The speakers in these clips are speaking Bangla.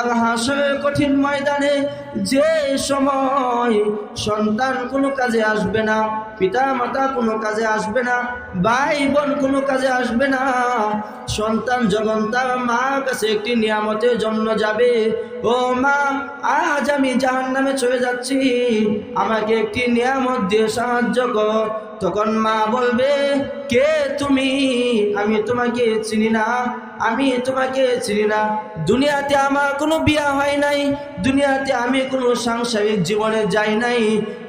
কাল হাসরের কঠিন ময়দানে যে সময় সন্তান কোনো কাজে আসবে না পিতা মাতা কোনো কাজে আসবে না ভাই বোন কোনো কাজে আসবে না, সন্তান যখন তার মা কাছে একটি নিয়ামতের জন্য যাবে। ও মা, আজ আমি জাহান নামে চলে যাচ্ছি। আমাকে একটি নিয়ামত দিয়ে সাহায্য কর। তখন মা বলবে, কে তুমি? আমি তোমাকে চিনি না, আমি তোমাকে চিনি না। দুনিয়াতে আমার কোনো বিয়া হয় নাই, দুনিয়াতে আমি কোনো সাংসারিক জীবনে যাই নাই।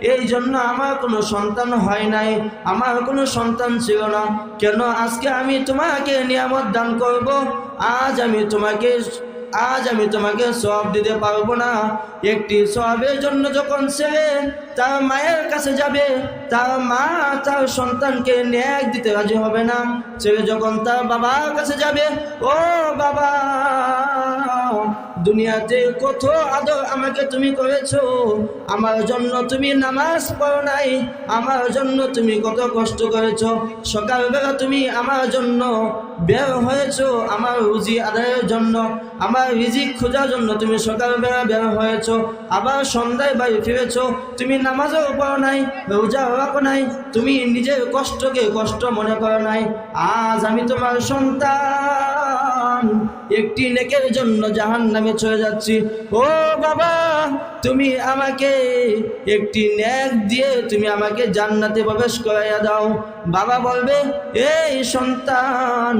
এই জন্য আমার কোনো সন্তান হয় নাই, আমার কোনো সন্তান ছিল না। কেন আজকে আমি তোমাকে নিয়ামত দান করব? আজ আমি তোমাকে আজ আমি তোমাকে সব দিতে পারব না। একটি সবের জন্য যখন ছেলে তার মায়ের কাছে যাবে, তার মা তার সন্তানকে ন্যাক দিতে রাজি হবে না। ছেলে যখন তার বাবার কাছে যাবে, ও বাবা দুনিয়াতে কত আদর আমাকে তুমি করেছ। আমার জন্য তুমি নামাজ পড়ো নাই, আমার জন্য তুমি কত কষ্ট করেছ। সকালবেলা তুমি আমার জন্য বের হয়েছ, আমার রুজি আদায়ের জন্য, আমার রিজিক খোঁজার জন্য তুমি সকালবেলা বের হয়েছ। আবার সন্ধ্যায় বাড়ি ফিরেছো, তুমি নামাজও পড়ো নাই রোজা রাখো নাই, তুমি নিজের কষ্টকে কষ্ট মনে করো নাই। আজ আমি তোমার সন্তান। একটি নেকের জন্য জাহান নামে চলে যাচ্ছি। ও বাবা, তুমি আমাকে একটি নেক দিয়ে তুমি আমাকে জান্নাতে প্রবেশ করাইয়া দাও। বাবা বলবে, এই সন্তান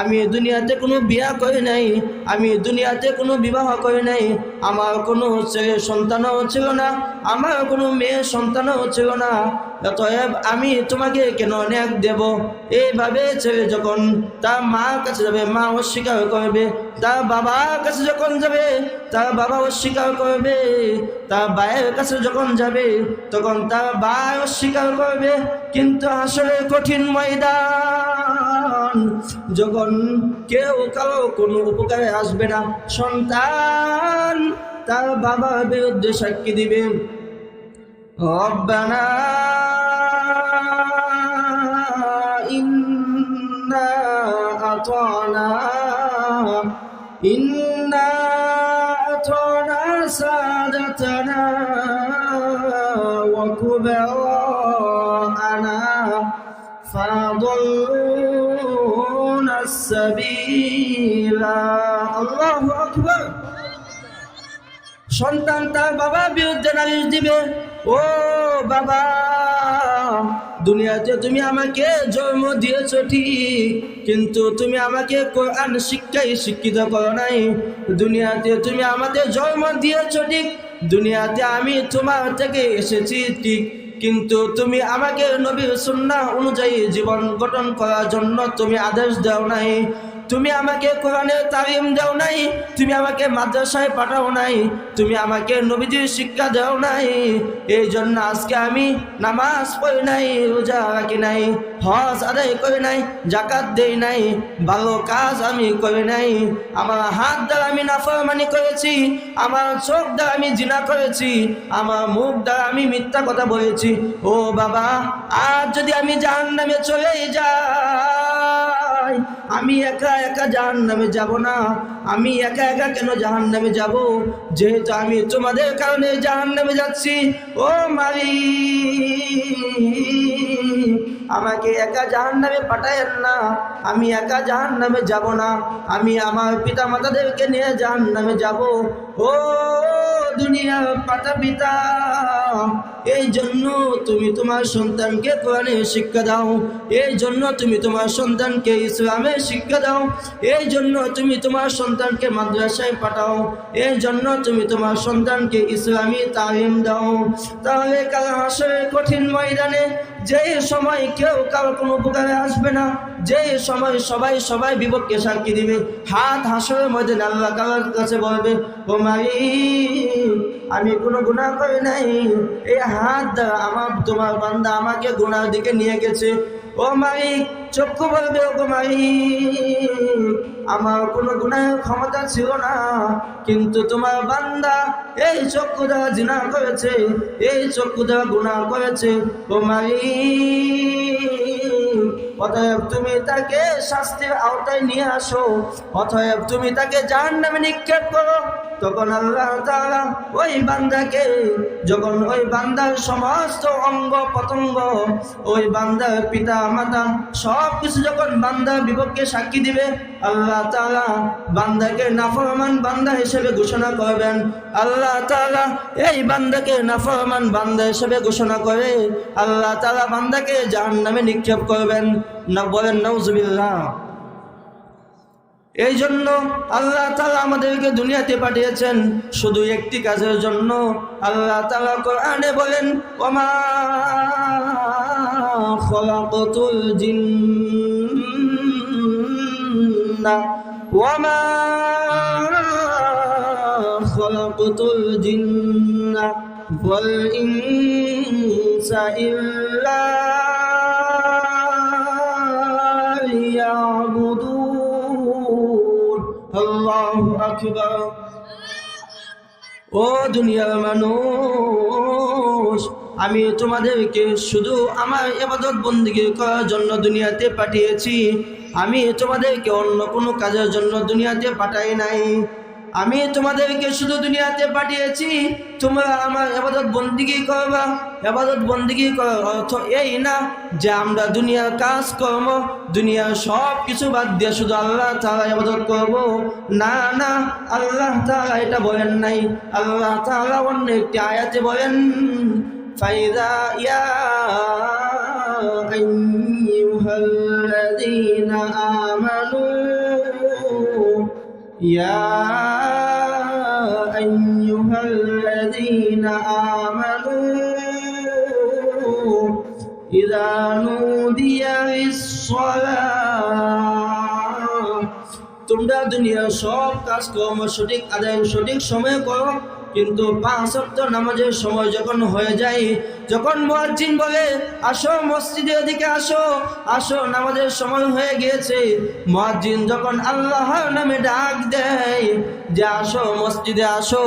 আমি দুনিয়াতে কোনো বিয়া করি নাই, আমি দুনিয়াতে কোনো বিবাহ করি নাই। আমার কোনো ছেলে সন্তানও ছিল না, আমার কোনো মেয়ে সন্তানও ছিল না। অতএব আমি তোমাকে কেন অনেক দেব? এইভাবে ছেলে যখন তার মার কাছে যাবে, মা অস্বীকার করবে, তার বাবার কাছে যখন যাবে, তার বাবা অস্বীকার করবে, তার বায়ের কাছে যখন যাবে, তখন তার ভাই অস্বীকার করবে। কিন্তু আসলে কঠিন ময়দান। যখন কেউ কারো কোনো উপকারে আসবে না সন্তান তার বাবার বিরুদ্ধে সাক্ষী দিবে ربنا إنا أطعنا إنا أطعنا سادتنا وكبراءنا সন্তান তার বাবা বিরুদ্ধে নালিশ দিবে। ও বাবা, দুনিয়াতে তুমি আমাকে জন্ম দিয়েছ ঠিক, কিন্তু তুমি আমাকে কোরআন শিক্ষায় শিক্ষিত করো নাই। দুনিয়াতে তুমি আমাদের জন্ম দিয়েছ ঠিক, দুনিয়াতে আমি তোমার থেকে এসেছি ঠিক। কিন্তু তুমি আমাকে নবী সুন্না অনুযায়ী জীবন গঠন করার জন্য তুমি আদেশ দাও নাই। তুমি আমাকে কোরআনের তালিম দাও নাই, তুমি আমাকে মাদ্রাসায় পাঠাও নাই, তুমি আমাকে নবীজির শিক্ষা দাও নাই এই জন্য আজকে আমি নামাজ পড়ি নাই, রোজা রাখি নাই, হজ আদায় করি নাই জাকাত দেই নাই, ভালো কাজ আমি করি নাই, আমার হাত দ্বারা আমি নাফরমানি করেছি, আমার চোখ দ্বারা আমি জিনা করেছি, আমার মুখ দ্বারা আমি মিথ্যা কথা বলেছি, ও বাবা, আজ যদি আমি জাহান নামে চলে যাই আমি একা একা জাহান নামে যাব না। আমি একা একা কেন জাহান নামে যাব? যেহেতু আমি তোমাদের কারণে জাহান নামে যাচ্ছি। ও মারি আমাকে একা জাহান নামে পাঠায়েন না। আমি একা জাহান নামে যাব না। আমি আমার পিতা মাতাদেরকে নিয়ে জাহান নামে যাব। ও দুনিয়ার পাতা পিতা এই জন্য তুমি তোমার সন্তানকে কোরআনের শিক্ষা দাও। এই জন্য তুমি তোমার সন্তানকে ইসলামের শিক্ষা দাও। এই জন্য তুমি তোমার সন্তানকে মাদ্রাসায় পাঠাও। এই জন্য তুমি তোমার সন্তানকে ইসলামী তালিম দাও। তাহলে কাল হাসরের কঠিন ময়দানে যে সময় কেউ কারও কোনো উপকারে আসবে না। যে সময় সবাই সবাই বিপক্ষে সাক্ষী দিবে, হাত হাসরের মধ্যে আল্লাহ কালার কাছে বলবে, ও মাই আমি কোনো গুণা করি নাই। এই হাত দ্বারা আমার, তোমার বান্দা আমাকে গুণার দিকে নিয়ে গেছে। ও মালিক চক্ষু বলবে, ও মালিক আমার কোনো গুণায় ক্ষমতা ছিল না, কিন্তু তোমার বান্দা এই চক্ষু দ্বারা জিনা করেছে, এই চক্ষু দ্বারা গুণা করেছে। ও মালিক অতএব তুমি তাকে শাস্তির আওতায় নিয়ে আসো। অতএব তুমি তাকে জাহান নামে নিক্ষেপ করো। তখন আল্লাহ তাআলা ওই বান্দাকে, যখন ওই বান্দার সমস্ত অঙ্গ পতঙ্গ, ওই বান্দার পিতা, মাতা সব কিছু যখন বান্দার বিপক্ষে সাক্ষী দিবে, আল্লাহ তাআলা বান্দাকে নাফরমান বান্দা হিসেবে ঘোষণা করবেন। আল্লাহ তাআলা এই বান্দাকে নাফরমান বান্দা হিসেবে ঘোষণা করে, আল্লাহ তাআলা বান্দাকে জাহান নামে নিক্ষেপ করবেন। বলেন, নাউজুবিল্লাহ। এই জন্য আল্লাহ তালা আমাদেরকে দুনিয়াতে পাঠিয়েছেন শুধু একটি কাজের জন্য। আল্লাহ তালা কোরআনে বলেন, ওমা খলাকতুল জিন্না, ওমা ইল্লা ও দুনিয়ার মানুষ, আমি তোমাদেরকে শুধু আমার এবাদত বন্দিগি করার জন্য দুনিয়াতে পাঠিয়েছি। আমি তোমাদেরকে অন্য কোনো কাজের জন্য দুনিয়াতে পাঠাই নাই। আমি তোমাদেরকে শুধু দুনিয়াতে পাঠিয়েছি, তোমরা আমার এবাদত বন্দিগি করবা। এবাদত বন্দিগি করার অর্থ এই না যে আমরা দুনিয়ার কাজ কর্ম দুনিয়ার সব কিছু বাদ দিয়ে শুধু আল্লাহ তাআলা ইবাদত করব। না না, আল্লাহ তাআলা এটা বলেন নাই। আল্লাহ তাআলা অন্য একটি আয়াতে বলেন, ফাইদা ইয়া আইয়ুহাল্লাযীনা আমানু إذا نودي للصلاة তোমরা দুনিয়ার সব কাজকর্ম সঠিক আদায় সঠিক সময়ে করো কিন্তু পাঁচ সপ্তাহ নামাজের সময় যখন হয়ে যায়, যখন মুয়াজ্জিন বলে, আসো মসজিদের দিকে আসো আসো, নামাজের সময় হয়ে গিয়েছে। মুয়াজ্জিন যখন আল্লাহর নামে ডাক দেয়, যে আসো মসজিদে আসো।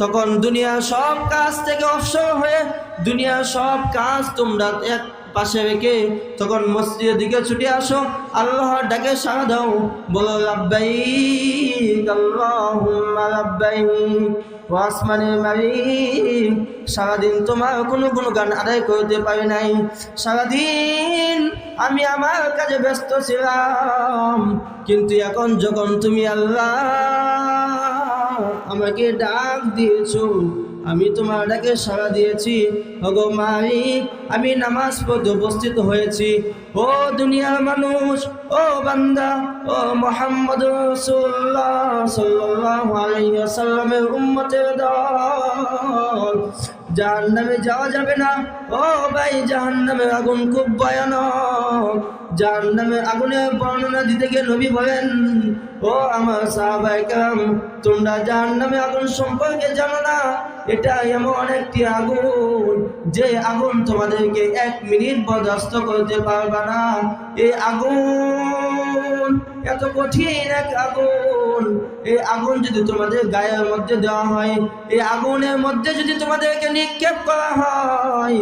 তখন দুনিয়ার সব কাজ থেকে অবসর হয়ে, দুনিয়ার সব কাজ তোমরা এক পাশে রেখে তখন মসজিদের দিকে ছুটে আসো। আল্লাহর ডাকে সাড়া দাও, বলো, লাব্বাইক, আল্লাহুম্মা লাব্বাইক। ও মারি। সারাদিন তোমার কোনো কোনো গান আদায় করতে পারি নাই। সারাদিন আমি আমার কাজে ব্যস্ত ছিলাম। কিন্তু এখন যখন তুমি আল্লাহ আমাকে ডাক দিয়েছ আমি তোমার ডাকে সাড়া দিয়েছি। ওগো মাই আমি নামাজ পড়তে উপস্থিত হয়েছি। ও দুনিয়ার মানুষ, ও বান্দা, ও মোহাম্মদ রসুল্লাহ উম্মতের দল। জাহান্নামে যাওয়া যাবে না। ও ভাই, জাহান্নামের আগুন খুব ভয়ানক। জাহান্নামের আগুনের বর্ণনা দিতে গিয়ে নবী বলেন, ও আমার সাহাবায়ে কাম তোমরা জাহান্নামের আগুন সম্পর্কে জানো না। এটা এমন একটি আগুন, যে আগুন তোমাদেরকে এক মিনিট বরদাস্ত করতে পারবে না। এই আগুন, এত কঠিন এক আগুন। এই আগুন যদি তোমাদের গায়ের মধ্যে দেওয়া হয়, এই আগুনের মধ্যে যদি তোমাদেরকে নিক্ষেপ করা হয়,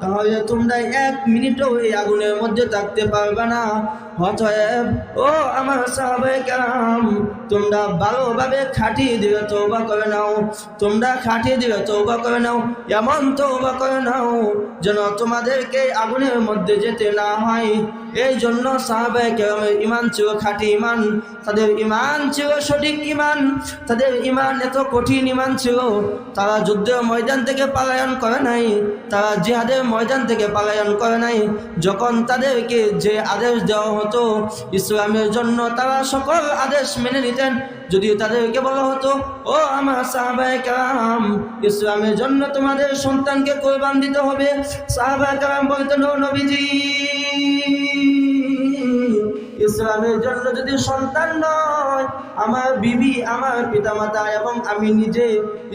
তাহলে তোমরা এক মিনিটও এই আগুনের মধ্যে থাকতে পারবে না। অতএব, ও আমার সাহাবায়ে কেরাম, তোমরা ভালোভাবে খাটিয়ে দিবে তৌবা করে নাও, তোমরা খাটিয়ে দিবে তৌবা করে নাও, এমন তৌবা করে নাও, যেন তোমাদেরকে আগুনের মধ্যে যেতে না হয়। এই জন্য সাহাবায়ে ইমান ছিল খাঁটি ইমান তাদের ইমান ছিল সঠিক ইমান তাদের ইমান এত কঠিন ইমান ছিল তারা যুদ্ধের ময়দান থেকে পালায়ন করে নাই, তারা জিহাদের ময়দান থেকে পালায়ন করে নাই। যখন তাদেরকে যে আদেশ দেওয়া হতো, ইসলামের জন্য তারা সকল আদেশ মেনে নিতেন। যদি তাদেরকে বলা হতো, ও আমার সাহাবায়ে কালাম ইসলামের জন্য তোমাদের সন্তানকে কোরবান দিতে হবে। সাহাবায়ে কালাম বলতেন, ও নবীজি, ইসলামের জন্য যদি সন্তান নয়, আমার বিবি, আমার পিতামাতা এবং আমি নিজে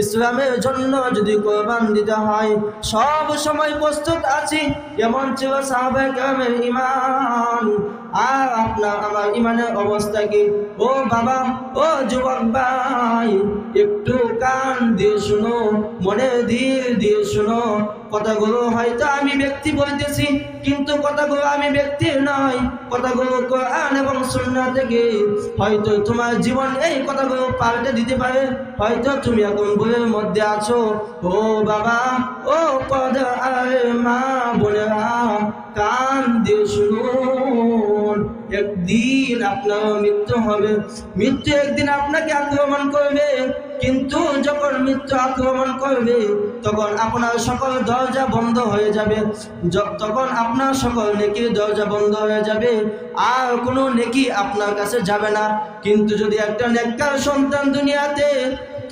ইসলামের জন্য যদি কোরবান দিতে হয়, সব সময় প্রস্তুত আছি। এমন ছিল সাহাবায়ে কেরামের ইমান আর আপনার আমার ইমানের অবস্থা কি? ও বাবা, ও যুবক ভাই, একটু কান দিয়ে শুনো, মনে দিয়ে দিয়ে শুনো। কথাগুলো হয়তো আমি ব্যক্তি বলতেছি, কিন্তু কথাগুলো আমি ব্যক্তি নয়। কথাগুলো কোরআন এবং সুন্নাহ থেকে। হয়তো তোমার জীবন এই কথাগুলো পাল্টে দিতে পারে। হয়তো তুমি এখন ভুলের মধ্যে আছো। ও বাবা, ও পদ আর মা বোনেরা কান দিয়ে শুনুন। একদিন আপনার মৃত্যু হবে। মৃত্যু একদিন আপনাকে আক্রমণ করবে। কিন্তু যখন মৃত্যু আক্রমণ করবে, তখন আপনার সকল দরজা বন্ধ হয়ে যাবে। তখন আপনার সকল নেকির দরজা বন্ধ হয়ে যাবে। আর কোনো নেকি আপনার কাছে যাবে না। কিন্তু যদি একটা নেককার সন্তান দুনিয়াতে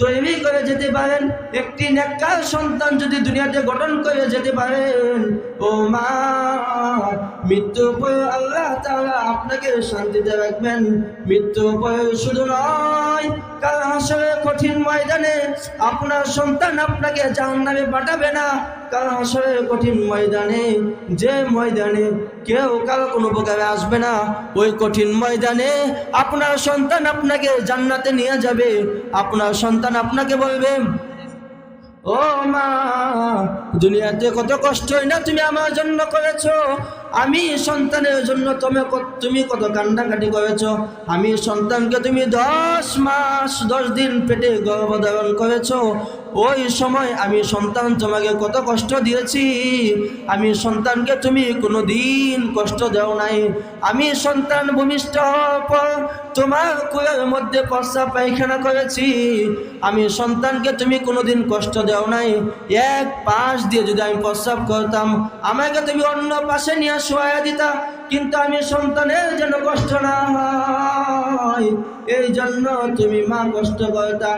তৈরি করে যেতে পারেন। একটি নেককার সন্তান যদি দুনিয়াতে গঠন করে যেতে পারেন ও মা মৃত্যু পরে আল্লাহ তাআলা আপনাকে শান্তিতে রাখবেন। মৃত্যু পরে শুধু নয়, কাল আসলে কঠিন ময়দানে আপনার সন্তান আপনাকে জাহান্নামে পাঠাবে না। কাল হাসরে কঠিন ময়দানে, যে ময়দানে কেউ কারও কোনো প্রকারে আসবে না, ওই কঠিন ময়দানে আপনার সন্তান আপনাকে জান্নাতে নিয়ে যাবে। আপনার সন্তান আপনাকে বলবে, ও মা, দুনিয়াতে কত কষ্টই না তুমি আমার জন্য করেছ। আমি সন্তানের জন্য তুমি তুমি কত কান্নাকাটি করেছ। আমি সন্তানকে তুমি দশ মাস, দশ দিন পেটে গর্ভধারণ করেছ। ওই সময় আমি সন্তান তোমাকে কত কষ্ট দিয়েছি। আমি সন্তানকে তুমি কোনো দিন কষ্ট দেও নাই। আমি সন্তান ভূমিষ্ঠ তোমার কুলের মধ্যে প্রস্রাব পায়খানা করেছি। আমি সন্তানকে তুমি কোনোদিন কষ্ট দেও নাই। এক পাশ দিয়ে যদি আমি প্রস্রাব করতাম, আমাকে তুমি অন্য পাশে নিয়ে শোয়া দিতা। কিন্তু আমি সন্তানের যেন কষ্ট না হয় এই জন্য তুমি মা কষ্ট করতা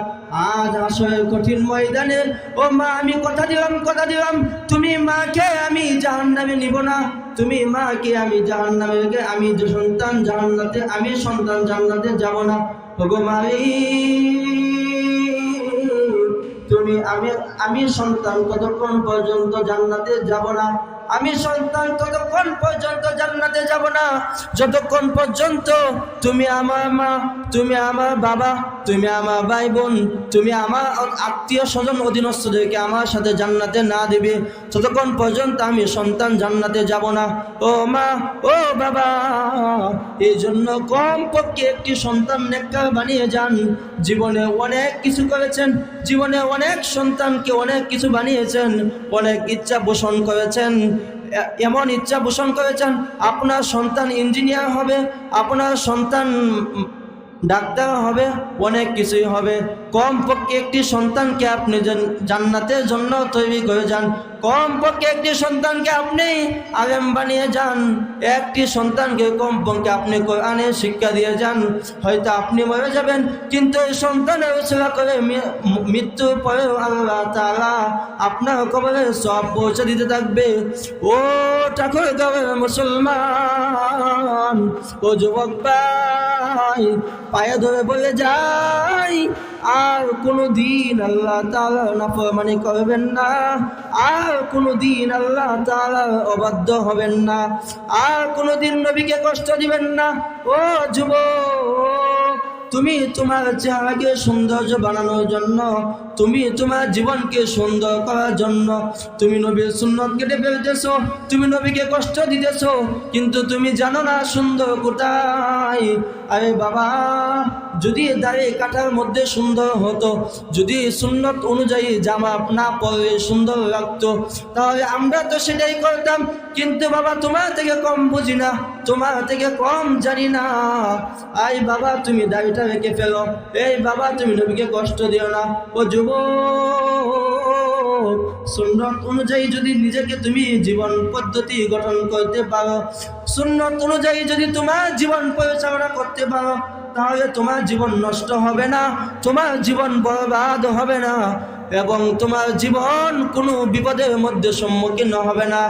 আজ আসলে কঠিন ময়দানে, ও মা, আমি কথা দিলাম কথা দিলাম। তুমি মাকে আমি জাহান নামে নিব না। তুমি মাকে আমি জাহান নামে আমি যে সন্তান জাহান্নাতে, আমি সন্তান জান্নাতে যাব না। ওগো মালিক তুমি আমি আমি সন্তান কতক্ষণ পর্যন্ত জান্নাতে যাব না? আমি সন্তান ততক্ষণ পর্যন্ত জান্নাতে যাব না। যতক্ষণ পর্যন্ত তুমি আমার মা, তুমি আমার বাবা, তুমি আমার ভাই বোন তুমি আমার আত্মীয় স্বজন অধীনস্থদেরকে আমার সাথে জান্নাতে না দিবে, ততক্ষণ পর্যন্ত আমি সন্তান জান্নাতে যাব না। ও মা, ও বাবা এই জন্য কম পক্ষে একটি সন্তান নেককার বানিয়ে যান। জীবনে অনেক কিছু করেছেন, জীবনে অনেক সন্তানকে অনেক কিছু বানিয়েছেন, অনেক ইচ্ছা পোষণ করেছেন। এমন ইচ্ছা পোষণ করেছেন, আপনার সন্তান ইঞ্জিনিয়ার হবে, আপনার সন্তান ডাক্তার হবে, অনেক কিছুই হবে। কম পক্ষে একটি সন্তানকে আপনি জান্নাতের জন্য তৈরি করে যান। কম পক্ষে একটি সন্তানকে আপনি আলেম বানিয়ে যান। একটি সন্তানকে কম পক্ষে আপনি কোরআনে শিক্ষা দিয়ে যান। হয়তো আপনি মরে যাবেন, কিন্তু এই সন্তানের সেবা করে মৃত্যুর পরেও আল্লাহ তালা আপনার কবরে সব পৌঁছে দিতে থাকবে। ও ঠাকুর গাঁয়ের মুসলমান, ও যুবক ভাই, পায়ে ধরে বলে যাই আর কোনো দিন আল্লাহ তাআলা নাফরমানি করবেন না। আর কোনো দিন আল্লাহ তাআলা অবাধ্য হবেন না। আর কোনো দিন নবীকে কষ্ট দিবেন না। ও যুবক, তুমি তোমার চেহারাকে সৌন্দর্য বানানোর জন্য, তুমি তোমার জীবনকে সুন্দর করার জন্য, তুমি নবীর সুন্নত কেটে ফেলতেছ, তুমি নবীকে কষ্ট দিতেছ, কিন্তু তুমি জানো না সুন্দর কোথায়। আরে বাবা যদি দাঁড়িয়ে কাটার মধ্যে সুন্দর হতো, যদি সুন্নত অনুযায়ী জামা না পরে সুন্দর লাগতো, তাহলে আমরা তো সেটাই করতাম। কিন্তু বাবা, তোমার থেকে কম বুঝি না, তোমার থেকে কম জানি না। আই বাবা, তুমি দাড়িটা রেখে ফেলো। এই বাবা, তুমি নবীকে কষ্ট দিও না। ও যুব সুন্নত অনুযায়ী যদি নিজেকে তুমি জীবন পদ্ধতি গঠন করতে পারো, সুন্নত অনুযায়ী যদি তোমার জীবন পরিচালনা করতে পারো তাহলে তোমার জীবন নষ্ট হবে না, তোমার জীবন বরবাদ হবে না, এবং তোমার জীবন কোনো বিপদের মধ্যে সম্মুখীন হবে না।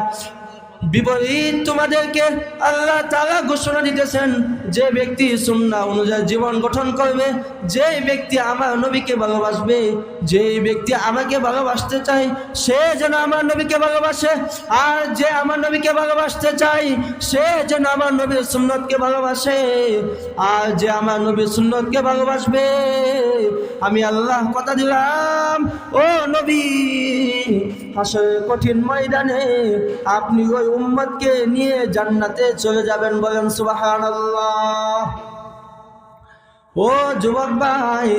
বিপরীত তোমাদেরকে আল্লাহ তারা ঘোষণা দিতেছেন, যে ব্যক্তি সুন্না অনুযায়ী জীবন গঠন করবে যে ব্যক্তি আমার নবীকে ভালোবাসবে যে ব্যক্তি আমাকে ভালোবাসতে চায়, সে যেন আমার নবীকে ভালোবাসে, আর যে আমার নবীকে ভালোবাসতে চায়, সে যেন আমার নবীর সুন্নতকে ভালোবাসে, আর যে আমার নবীর সুন্নতকে ভালোবাসবে। আমি আল্লাহ কথা দিলাম, ও নবী, হাসরের কঠিন ময়দানে আপনি ওই উম্মতকে নিয়ে জান্নাতে চলে যাবেন বলেন সুবহানাল্লাহ। ও যুবক ভাই,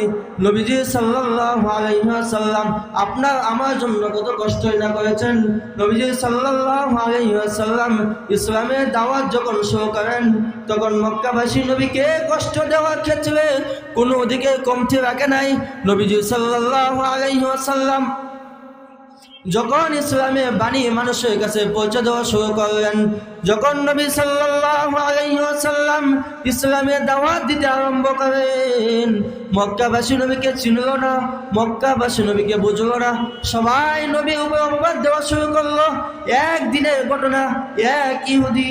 নবীজি ওয়াসাল্লাম, আপনার আমার জন্য কত কষ্ট না করেছেন? নবীজি ওয়াসাল্লাম ইসলামের দাওয়াত যখন শুরু করেন, তখন মক্কাবাসী নবীকে কষ্ট দেওয়ার ক্ষেত্রে কোনো দিকে কমতি রাখে নাই। নবীজি সাল্লাল্লাহু আলাইহি ওয়াসাল্লাম যখন ইসলামে বাণী মানুষের কাছে পৌঁছে দেওয়া শুরু করলেন, যখন নবী সাল্লাল্লাহু আলাইহি ওয়াসাল্লাম ইসলামে দাওয়াত দিতে আরম্ভ করেন, মক্কাবাসী নবীকে চিনল না, মক্কাবাসী নবীকে বুঝলো না। সবাই নবী উপর অপবাদ দেওয়া শুরু করল। একদিনের ঘটনা, এক ইহুদি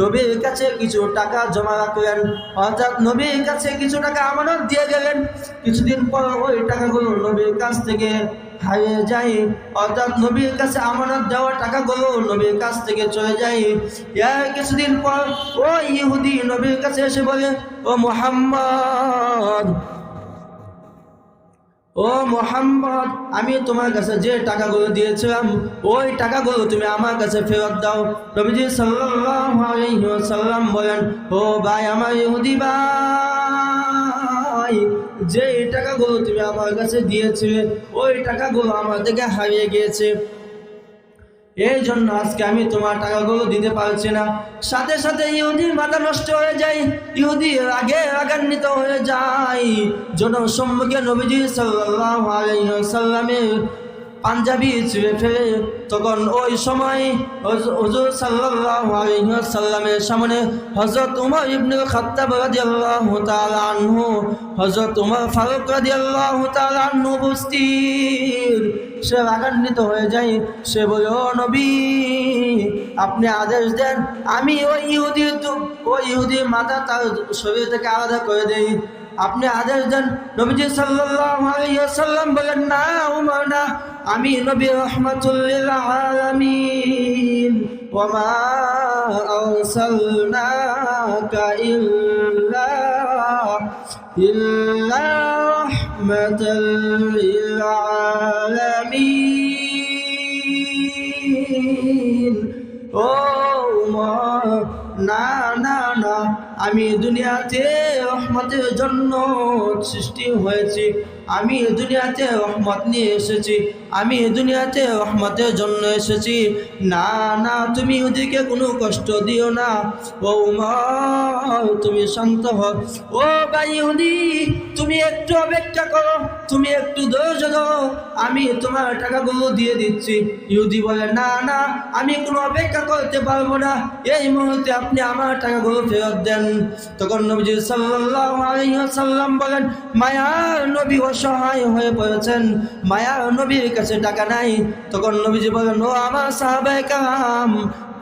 নবীর কাছে কিছু টাকা জমা রাখলেন। অর্থাৎ নবীর কাছে কিছু টাকা আমানত দিয়ে গেলেন। কিছুদিন পর ওই টাকাগুলো নবীর কাছ থেকে হারিয়ে যাই। অর্থাৎ নবীর কাছে আমানত দেওয়া টাকাগুলো নবীর কাছ থেকে চলে যায় এর কিছুদিন পর ও ইহুদি নবীর কাছে এসে বলে, ও মোহাম্মদ ও মোহাম্মদ, আমি তোমার কাছে যে টাকাগুলো দিয়েছিলাম, ওই টাকাগুলো তুমি আমার কাছে ফেরত দাও। নবীজি ওয়াসাল্লাম বলেন, ও ভাই, আমার ইহুদি ভাই যে এই টাকাগুলো তুমি আমার কাছে দিয়েছিলে, ওই টাকাগুলো আমার থেকে হারিয়ে গিয়েছে। এই জন্য আজকে আমি তোমার টাকাগুলো দিতে পারছি না। সাথে সাথে ইহুদির মাথা নষ্ট হয়ে যায়, ইহুদি আগে রাগান্বিত হয়ে যায়। জনসম্মুখে নবীজি সাল্লাল্লাহু আলাইহি ওয়াসাল্লামের পাঞ্জাবি ছিঁড়ে ফেলে তখন ওই সময় হজ- হুজুর ওয়াসাল্লামের সামনে হযরত উমর ইবনে খাত্তাব রাদিয়াল্লাহু তাআলা আনহু, হযরত উমর ফারুক রাদিয়াল্লাহু তাআলা আনহু উপস্থিত। সে রাগান্বিত হয়ে যায়। সে বলে, ও নবী, আপনি আদেশ দেন, আমি ওই ইহুদির দু- ওই ইহুদির মাথা তার শরীর থেকে আলাদা করে দেই। আপনি আদেশ দেন, নবীজি সাল্লাল্লাহু আলাইহি ওয়াসাল্লাম বলেন, না, উমর, না, আমি নবী রহমাতুল্লিল আলামিন। ওয়া মা আরসালনাকা ইল্লা ইল্লা রাহমাতাল লিল আমি দুনিয়াতে রহমতের জন্য সৃষ্টি হয়েছি। আমি এ দুনিয়াতে রহমত নিয়ে এসেছি, আমি এ দুনিয়াতে রহমতের জন্য এসেছি। না না, তুমি ওদিকে কোনো কষ্ট দিও না। ও উমর, তুমি শান্ত হও ও ইহুদি তুমি একটু অপেক্ষা করো, তুমি একটু ধৈর্য ধরো। আমি তোমার টাকাগুলো দিয়ে দিচ্ছি। ইহুদি বলে, না না, আমি কোনো অপেক্ষা করতে পারব না। এই মুহূর্তে আপনি আমার টাকাগুলো ফেরত দেন। তখন নবীজি ওয়াসাল্লাম বলেন, মায়ার নবী অসহায় হয়ে পড়েছেন। মায়া নবীর কাছে টাকা নাই। তখন নবীজি বলেন, ও আমার সাহাবে কাম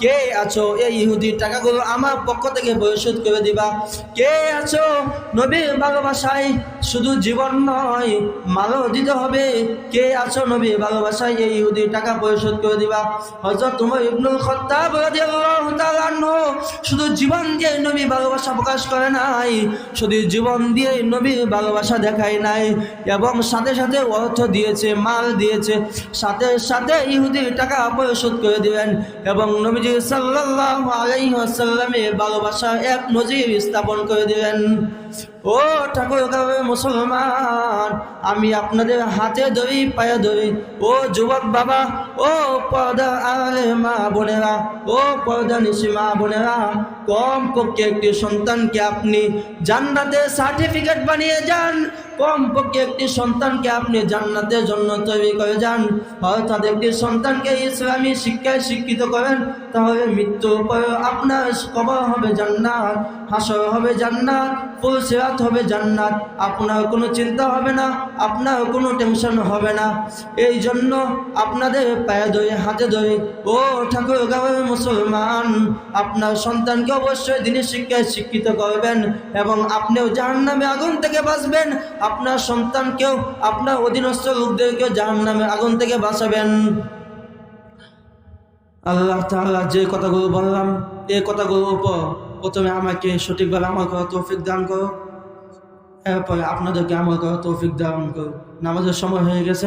কে আছো? এই ইহুদির টাকাগুলো আমার পক্ষ থেকে পরিশোধ করে দিবা। কে আছো? নবীর ভালোবাসায় শুধু জীবন নয়, মালও দিতে হবে। কে আছো? নবীর ভালোবাসায় এই ইহুদির টাকা পরিশোধ করে দিবা। হযরত তোমার ইবনুল খাত্তাব শুধু জীবন দিয়ে নবী ভালোবাসা প্রকাশ করে নাই, শুধু জীবন দিয়ে নবীর ভালোবাসা দেখায় নাই, এবং সাথে সাথে অর্থ দিয়েছে, মাল দিয়েছে, সাথে সাথে ইহুদির টাকা পরিশোধ করে দিবেন, এবং নবীজি সাল্লাল্লাহু ভালোবাসা এক নজির স্থাপন করে দিলেন। ও ঠাকুর মুসলমান, আমি আপনাদের হাতে ধরি, পায়ে ধরি। ও যুবক বাবা, ও পর্দা আলে মা বোনেরা, ও পর্দা নিশি মা বোনেরা কম পক্ষে একটি সন্তানকে আপনি জান্নাতে সার্টিফিকেট বানিয়ে যান। কম পক্ষে একটি সন্তানকে আপনি জান্নাতের জন্য তৈরি করে যান। অর্থাৎ একটি সন্তানকে ইসলামী শিক্ষায় শিক্ষিত করেন তাহলে মৃত্যু পর আপনার কবর হবে জান্নাত, হাসর হবে জান্নাত ফুলসিরাত হবে জান্নাত। আপনার কোনো চিন্তা হবে না, আপনার কোনো টেনশন হবে না। এই জন্য আপনাদের পায়ে ধরে, হাতে ধরে, ও ঠাকুর গাঁয়ের মুসলমান, আপনার সন্তানকে অবশ্যই দিনের শিক্ষায় শিক্ষিত করবেন এবং আপনিও জাহান নামে আগুন থেকে বাঁচবেন। আপনার সন্তানকেও, আপনার অধীনস্থ লোকদেরকেও জাহান নামে আগুন থেকে বাঁচাবেন। আল্লাহ তাল্লাহ যে কথাগুলো বললাম এই কথাগুলোর উপর প্রথমে আমাকে সঠিকভাবে আমল করা তৌফিক দান করো। এরপরে আপনাদেরকে আমল করা তৌফিক দান করো। নামাজের সময় হয়ে গেছে।